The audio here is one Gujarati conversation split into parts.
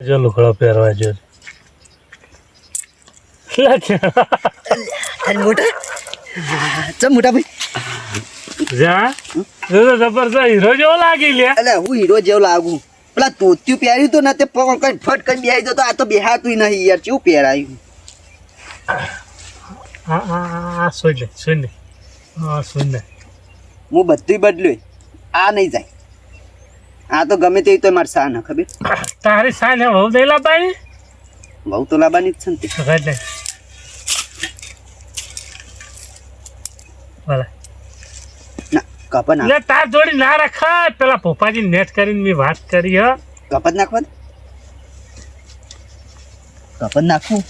જો લુગડો પહેરવા જો. મોટા. ચમ મોટા ભાઈ. જા. જો તો હીરો જેવો લાગી લે. અલે હું હીરો જેવો લાગુ. પેલા તોત્યું પહેર્યું તો ને તે પકડ કઈ ફટ કઈ જતો આ તો બેહાતું નહીં યાર કેવું પહેરાયું? હા હા હા સુન સુન હા સુન હું બધું બદલ્યું આ નહીં જાય. આ તો ગમે તે તો મારે સા ન ખબર? તારી સાને વહુ દેલા લાબાની વહુ તો લાવવાની જ છે ને કાઢ ભલે. ના કપા લે તાર જોડી ના રખાય. પેલા પપ્પાજી નેટ કરીને મેં વાત કરી હ. કપડ નાખવા દે. નાખું.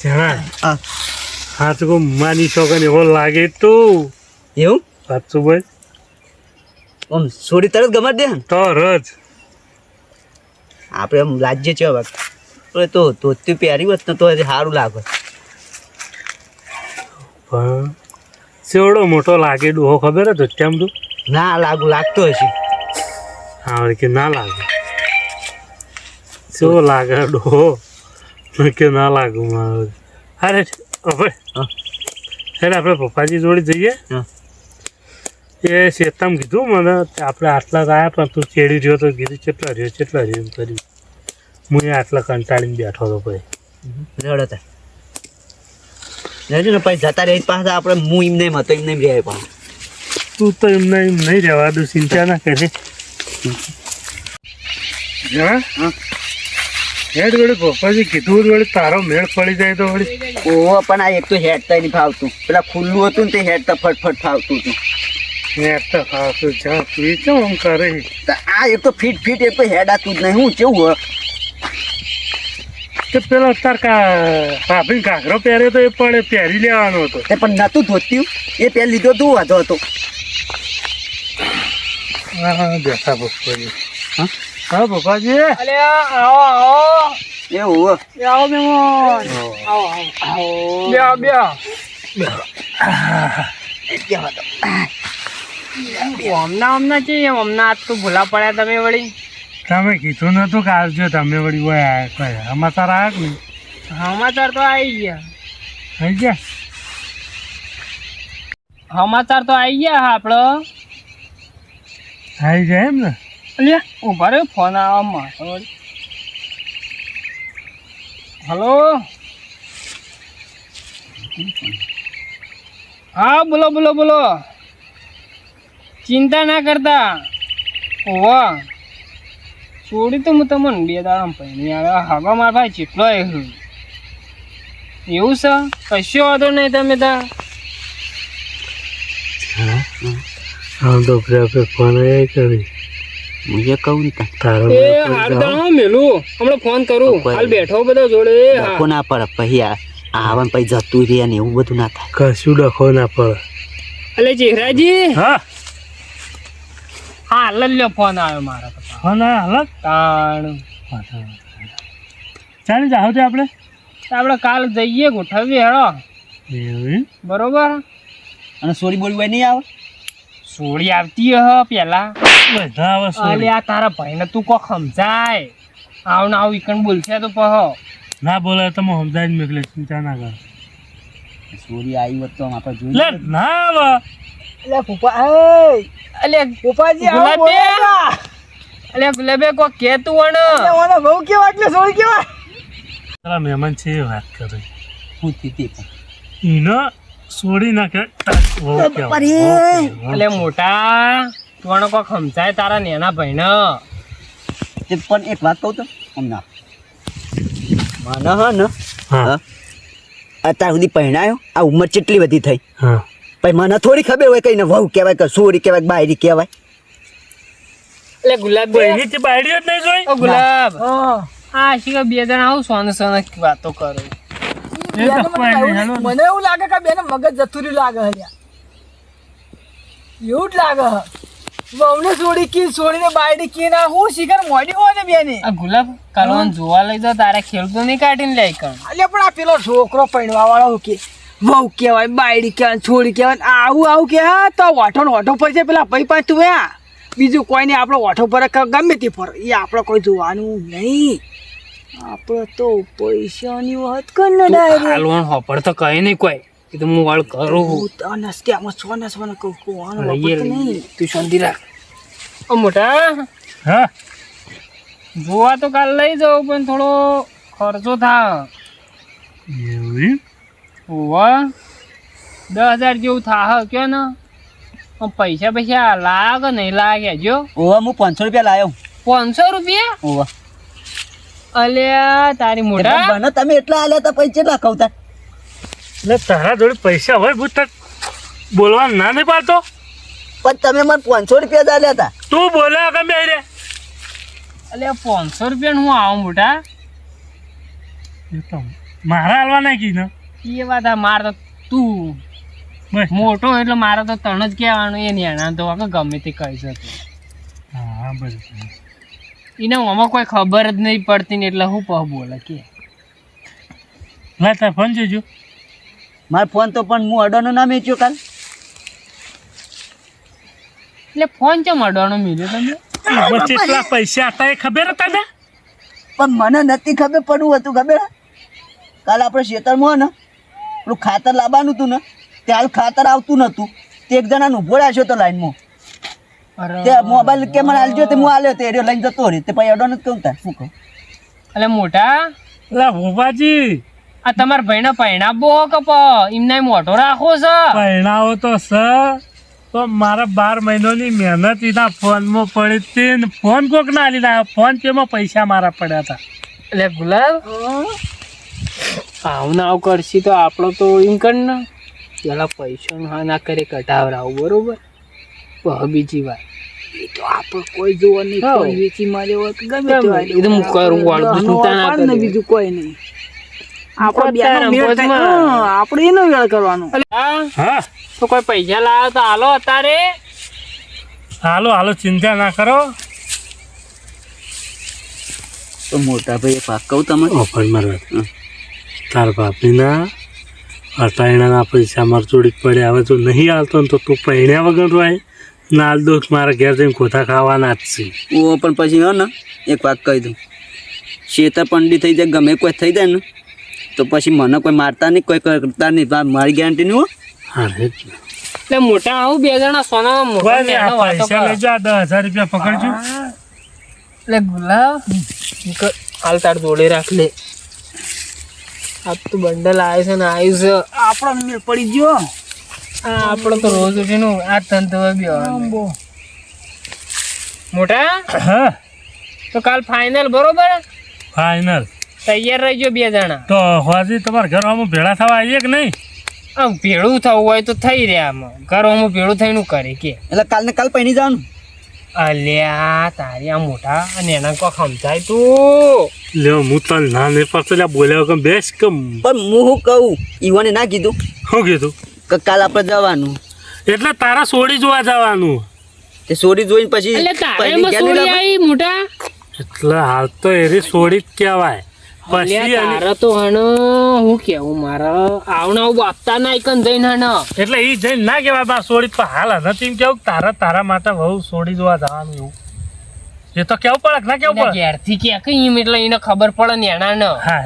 જણા હા. તો માની છોકરી એવો લાગે તું. એવું? સાચું ભાઈ આમ છોડી તરત ગમત દે તો રજ આપણે આમ લાજ્ય છે હવે. તો ધોતી પહેરી હોત ને તો હજી સારું લાગે. પણ સેવડો મોટો લાગે ડોહો ખબર હતો તેમ તું ના લાગુ લાગતો હશે. હા વળી કે ના લાગે. કેવો લાગે ડોહો? કે ના લાગુ મારે. અરે હવે હા. હેડ આપણે પપ્પાજી જોડે જઈએ. હા. એ શેતામ કીધું મને આપણે આટલા જ પણ તું ચેડી રહ્યો તો કીધું કેટલા રહ્યો કેટલા રહ્યો? એમ કર્યું. હું એ આટલા કંટાળીને બેઠો હતો ભાઈ. રડો રહેજો ને પછી જતા રહી પાસે આપણે હું એમ નહીં હતો એમ નહીં રહે પણ તું તો એમને એમ નહીં રહેવા દઉં ચિંતા ના કરે. હા હા. હેડ વળી પપ્પાજી કીધું વળી તારો મેળ પડી જાય તો વળી. ઓહો પણ આ એક તો હેડતા નહીં ફાવતું. પેલા ખુલ્લું હતું ને તે હેડતા ફટફટ ફાવતું હતું. તો ખાતું જા તું એ કરે તો આ એક તો ફીટ ફીટ એ તો હેડાતું જ નહીં. હું કેવું હોય? તે પેલો તાર ભાભી ઘાઘરો પહેર્યો તો એ પણ પહેરી લેવાનો હતો. એ પણ નતું ધોત્યું. એ પહેલી લીધો તું વાંધો હતો? હા હા બેઠા પપ્પાજી હા? હા અલે આવો આવો. એવું આવો મેમોન આવો આવો. બે હમણાં હમણાં છે હમણાં આજ તો ભૂલા પડ્યા તમે વળી તમે કીધું નતું કે આવજો, તમે વળી હોય સમાચાર આવ્યા કે સમાચાર તો આવી ગયા થઈ ગયા? સમાચાર તો આવી ગયા આપણો આવી જાય એમ ને? અલે ઊભા રહ્યો ફોન આવવા મારો હલો? હા, બોલો બોલો બોલો. ચિંતા ના કરતા. વાહ છોડી તો હું તમને બે દાડા પહેરી આવે હવા મારા ભાઈ ચેટલો એવું એવું છે? કશો વાંધો નહીં તમે તા. હા? તો આપણે ફોન આવ્યા કરી. હું એ કહું ને તા. તારો એ મેલું. હમણાં ફોન કરું. હાલ બેઠો બધો જોડે. ડખો ના પડે. પછી આવન પછી જતું રહે ને એવું બધું ના થાય. કશું ડખો ના પડે. અલે ચેહરાજી. હા? હા હાલ લ્યો ફોન આવ્યો મારા પપ્પા ફોન આવ્યા હાલત તાણ. ચાલી જાવ તે આપણે. આપણે કાલ જઈએ ગોઠવીએ હેડો. બરોબર? અને સોરી બોલવા નહીં આવે? સોરી આવતી હ પેલા. બધા આવે સોરી. આ તારા ભાઈને તું કો સમજાય. આવ ને આવ ઈકણ બોલશે તો પહો. ના બોલે તો હું સમજાવીને મોકલે ચિંતા ના કર. સોરી આવી હોત તો આપણે જોઈ ના આવે. અલે પપ્પા એ અલે પપ્પાજી ગુલાબે! અલે ગુલાબે કો કે તું વણ ઓનો બહુ કેવા એટલે સોળી કેવા? તારા મહેમાન છે વાત કરે. હું પણ. ઈનો છોડી નાખે. અલે મોટા તું વણ કો સમજાય તારા નેના ભાઈને. તે પણ એક વાત કહું તો હમણાં મને હા ને. અત્યાર સુધી પહેણાયો આ ઉંમર કેટલી બધી થઈ? હા. પછી મને થોડી ખબર હોય કઈ વહુ કહેવાય કે સોરી કહેવાય બાયરી કહેવાય. એટલે ગુલાબ એની તે બાયડીઓ જ નહીં જોઈ? ઓ ગુલાબ. હા શી બે જણ આવું સોન સોન વાતો કરો. મને એવું લાગે કે બેને મગજ જથુરી લાગે હલ્યા એવું જ લાગે વહુને છોડી કી છોડીને બાયડી કી ના હું શિખર મોડી હોય ને બેને? આ ગુલાબ કાલવાન જોવા લઈ જાવ તારે ખેડૂતો નહીં કાઢીને લે કણ. અલ્યા પણ આ પેલો છોકરો પૈણવા વાળો કે? વહુ કહેવાય બાયડી કહેવાય છોડી કહેવાય આવું આવું કે હા તો વાઠો ને વાઠો પર છે પેલા ભાઈ પાંચ તું આ બીજું કોઈ નહીં આપણો ઓઠો પર કે ગમે તે ફર એ આપણે કોઈ જોવાનું નહીં. આપણે તો પૈસાની વાત કર ને ડાયરેક્ટ લોન હોપડ તો કહે નહીં કોઈ. એ તો હું વાળ કરું હું તો નસ્તે આમાં સોના સોના કહું કોવાનું લઈએ વાપરતો નહીં. તું શાંતિ રાખ. ઓ મોટા. હા? જોવા તો કાલ લઈ જાઉં પણ થોડો ખર્ચો થાય એવું હોવા દસ હજાર જેવું થાહ કયો ને? પૈસા પૈસા લાગે કે નહીં લાયા જો. ઓવા હું પાંચસો રૂપિયા લાવ્યો પાંચસો રૂપિયા? ઓવા. અલ્યા તારી મોટા. મને તમે એટલા આલ્યા તા પૈસા કેટલા કહું એટલે તારા જોડે પૈસા હોય ભૂત બોલવા ના નહીં પાડતો. પણ તમે મને પાંચસો રૂપિયા જ આલ્યા હતા. તું બોલે ગમે રે? અલ્યા પાંચસો રૂપિયા હું આવું મોટા? મારા હાલવા નાખી ને. એ વાત આ મારે તો તું મોટો એટલે મારે તો તણ જ કહેવાનું એ નેણા તો વાગે ગમે તે કહી શકે. હા બસ એને આમાં કોઈ ખબર જ નહીં પડતી ને એટલે હું પહ બોલે કે. લા તાર ફોન જોજો. મારો ફોન તો પણ હું અડોનો ના મેચ્યો કાલ. એટલે ફોન ચમ અડવાનો મેળ્યો તમે? કેટલા પૈસા હતા એ ખબર હતા ને? પણ મને નથી ખબર પડવું હતું ખબર? હે? કાલ આપણે ખેતરમાં ને. પેલું ખાતર લાવવાનું હતું ને તે હાલ ખાતર આવતું નતું તે એક જણાને ઊભો રાખ્યો તો લાઈનમાં. અરે તે મોબાઈલ કે મને આલજો તે હું આલ્યો તે એરિયો લઈને જતો રહી તે પછી અડો નથી કહું તાર શું કહું? એટલે મોટા? એટલે ભોપાજી. આ તમારા ભાઈને પૈણાબો કે પ? એમને મોટો રાખો છે પહેણાવો તો સ. તો મારા બાર મહિનોની મહેનત એના ફોનમાં પડી હતી ફોન કોક ના લીધા ફોન પેમાં પૈસા મારા પડ્યા હતા. એટલે ગુલાબ આવું ના આવું કરશી તો આપણો તો એમ કર ને. પેલા પૈસા હા ના કરે કટાવરાવું બરોબર? બીજી વાત. એ તો આપણે કોઈ જોવા નહીં કોઈ વેચી મારે હોય ગમે તે હોય. એ તો હું કરું વાળું, ચિંતા ના વાળ બીજું કોઈ નહીં. આપણે એનો વેળ કરવાનો. હા? હા. તો કોઈ પૈસા લાવ્યો તો હાલો અત્યારે. હાલો હાલો ચિંતા ના કરો. તો મોટા ભાઈ પાક કહું તમને ઓફર મારવા તાર બાપીના અટાયણાના પૈસા માર પડે પડ્યા. હવે તો નહીં હાલતો ને તો તું પૈણ્યા વગર રહે. નાલ દોસ્ત મારા ઘેર જઈને ખોથા ખાવાના જ છે. ઓ પણ પછી હો ને એક વાત કહી દઉં. શેતર પંડી થઈ જાય ગમે કોઈ થઈ જાય ને તો પછી મને કોઈ મારતા નહીં કોઈ કરતા નહીં. મારી ગેરંટી નહીં હો. હા રે એટલે મોટા આવું બે જણા સોના મોટા આ પૈસા. લઈ જા દસ હજાર રૂપિયા પકડજો. એટલે ગુલાબ હાલ તાર જોડે રાખ લે આ તો બંડલ આવે છે ને આવ્યું છે. આપણો મેળ પડી ગયો. આ આપણો તો રોજ ઉઠીને આ તંત આંબો. મોટા? હા. તો કાલ ફાઇનલ બરોબર? ફાઇનલ તૈયાર રહેજો બે જણા. તો હોજી તમારા ઘરમાં ભેળા થવા આવીએ કે નહીં? આમ ભેળું થવું હોય તો થઈ રહ્યા આમાં. ઘરોમાં ભેળું થઈને કરે કે. એટલે કાલ ને કાલ પહેરી જવાનું? અલ્યા તારી આ મોટા અને એના કોઈ સમજાય તું. લ્યો હું તને ના નહીં પડતો લ્યા બોલ્યા વગર બેસ કે પણ હું શું કહું? ઈવાને ના કીધું? શું કીધું? કે કાલ આપણે જવાનું. એટલે તારા સોડી જોવા જવાનું. તે સોરી જોઈને પછી એટલે તારે સોડી આવી મોટા? હાલ તો એરી સોડી જ કહેવાય. પછી અલ્યા તો હણ હું કેવું મારા? આવના આવું આપતા ના એકન જઈને હણ. એટલે એ જઈને ના કહેવાય બા સોડી પણ હાલ નથી એમ કેવું તારા તારા માટે બહુ સોડી જોવા જવાનું એવું. એ તો કેવું પડે ના કેવું પડે? ઘેરથી કે કઈ એટલે એને ખબર પડે ને એના ન. હા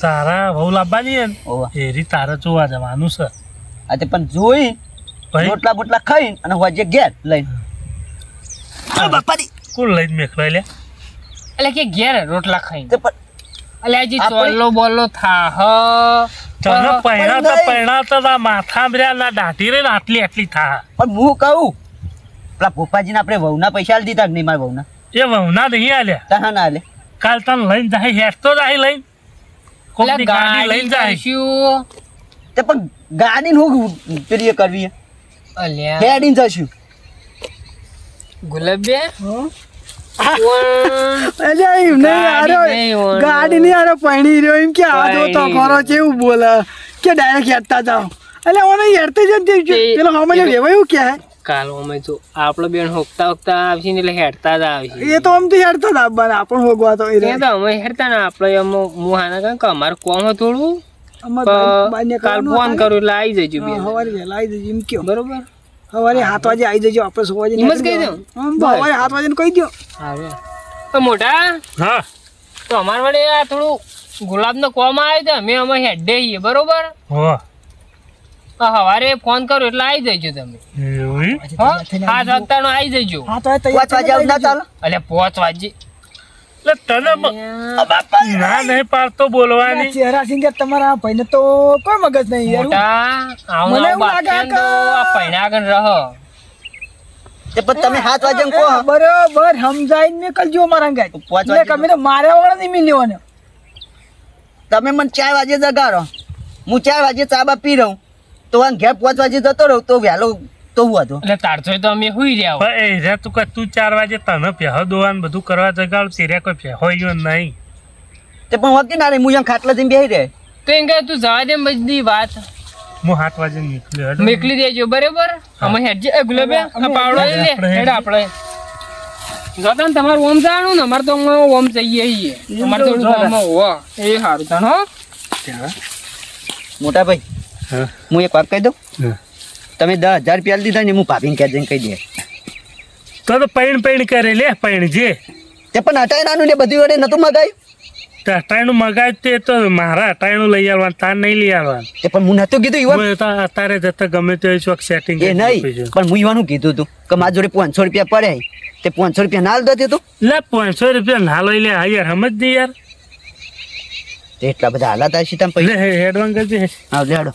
તારા બહુ લાવવાની હે. એરી તારે જોવા જવાનું છે. આ તે પણ જોઈ રોટલા બોટલા ખાઈને અને હોજે ઘેર લઈને. કોણ લઈને મેખવાય લે? એટલે કે ઘેર રોટલા ખાઈને. તે પણ એટલે હજી આપણે- ચોલ્લો બોલ્લો થા હ તને પહેણા તો પહેણા તો ના માથા મર્યા ના દાઢી રે આટલી આટલી થા પણ હું કહું પેલા ભોપાજીને આપણે વહુના પૈસા આલી દીધા કે નહીં મારા વહુના? એ વહુના નહીં આલ્યા. તહા ના આલે. કાલ તને લઈને જાય હેઠ તો જાય લઈને. કોકની ગાડી લઈને જાય. કરશું તે પણ ગાડીને હું પ્રિય કરવી હે? અલ્યા. હેડીને જશું. ગુલાબે? હા? પણ અલ્યા એમ નહીં ગાડી આરો નહીં હોય. ગાડી નહીં આરો પૈણી રહ્યો એમ કે આ જો તો ખરો કેવું બોલે. કે ડાયરેક્ટ હેરતા જાઓ. એટલે ઓને હેરતે જ પેલો હમણાં એવું કે? કાલ અમે જો આપણે બેન હોકતા હોકતા આવશે ને એટલે હેડતા જ આવશે. એ તો આમ તો હેડતા જ આપવાના આપણ હોગવા તો એ તો અમે હેડતા ને આપણે એમ મુહાના કારણ કે અમારે કોમ થોડું. કાલ ફોન કરું એટલે આવી જજો બેન. બે સવારે વહેલા આવી જજો એમ કયો. બરોબર? સવારે સાત વાગે આવી જજો આપણે સો વાગે એમ જ કહી દો. હમ, તો સવારે સાત વાગે કહી દો આવે તો મોટા? હા. તો અમારે વડે આ થોડું ગુલાબનો કોમ આવ્યો તો અમે અમે હેડે છીએ બરોબર? હો. સવારે ફોન કરો એટલે આવી જજો તમે. હા સત્તા નો આવી જજો. એટલે પાંચ વાગે તને ના નહીં પાડતો બોલવાની. ચહેરા સિંગર તમારા ભાઈને તો કોઈ મગજ નહીં યાર. મને એવું લાગે કે- આ આગળ રહો. તે પણ તમે સાત વાજે કહો. બરોબર સમજાઈને મેકલજો મારા ગાય. પાંચ વાગે એટલે કમે તો મારે વાળા નહીં મિલ્યો ને તમે મને ચાર વાગે જગાડો. હું ચાર વાગે ચાબા પી રહું. તો આમ ઘેર પાંચ વાગે જતો રહું તો વહેલો તો હું હતો એટલે તારસો તો અમે હુઈ રહ્યા હોય. એ રે તું કે તું ચાર વાગે તને પહેલો દોવાન બધું કરવા જગાડ તેરે કોઈ પહેલો ગયો નહીં. તે પણ વકી ના રે હું ખાટલા જઈને બેહી રહે. તો એમ કે તું જવા દે બધી વાત. હું સાત વાગે નીકળ્યો હેડો. મેકલી દેજો બરાબર? અમે હેડજે. એ ગુલાબે પાવડો લઈ લે આપણે હેડ આપણે. જોતા ને તમારું ઓમ જાણું ને અમારે તો ઓમ જઈએ છીએ. અમારે તો ઓમ હો એ સારું જાણો મોટા ભાઈ. હા. એક વાત કહી દઉં. તમે દસ હજાર રૂપિયા લીધા ને હું ભાભીને જઈને કહી દે. તો તો પૈણ પૈણ કરે લે પૈણ જે. તે પણ અટાયણાનું ને બધી વડે નતું મગાયું તે અટાણું મગાય તે તો મારા અટાયણું લઈ આવવાનું તાર નહીં લઈ આવવાનું. તે પણ હું નતું કીધું ઈવન. અત્યારે જતા ગમે તે ચોક સેટિંગ એ નહીં પણ હું ઈવાનું કીધું તું કે મારા જોડે પાંચસો રૂપિયા પડે તે પાંચસો રૂપિયા નાલ લીધા તું લે પાંચસો રૂપિયા ના લઈ લે હા યાર સમજ દે યાર. એટલા બધા હાલાત હશે તમે પૈસા. હેડવાન કરજે. હા લેડો